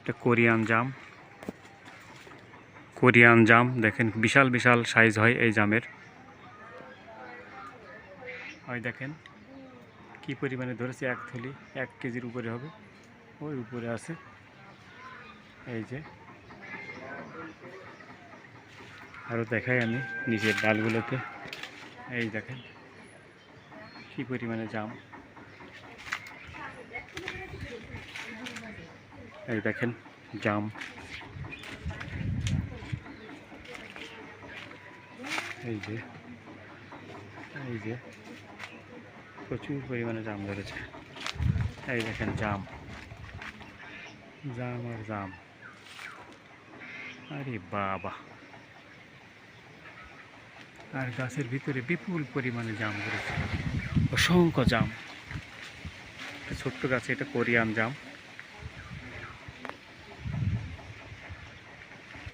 এটা কোরিয়ান জাম। কোরিয়ান জাম, দেখেন বিশাল বিশাল সাইজ হয় এই জামের। ওই দেখেন কি পরিমাণে ধরেছে, এক থলি, এক কেজির উপরে হবে। ওই উপরে আছে, এই যে। আরও দেখাই আমি নিচের ডালগুলোতে এই দেখেন কি পরিমাণে জাম। এই দেখেন, জাম। এই যে এই যে, প্রচুর পরিমাণে জাম ধরেছে। এই দেখেন, জাম। জাম আর জাম। আরে বাবা। আর গাছের ভিতরে বিপুল পরিমাণে জাম ধরেছে। অসংখ্য জাম। ছোট্ট গাছে এটা কোরিয়ান জাম।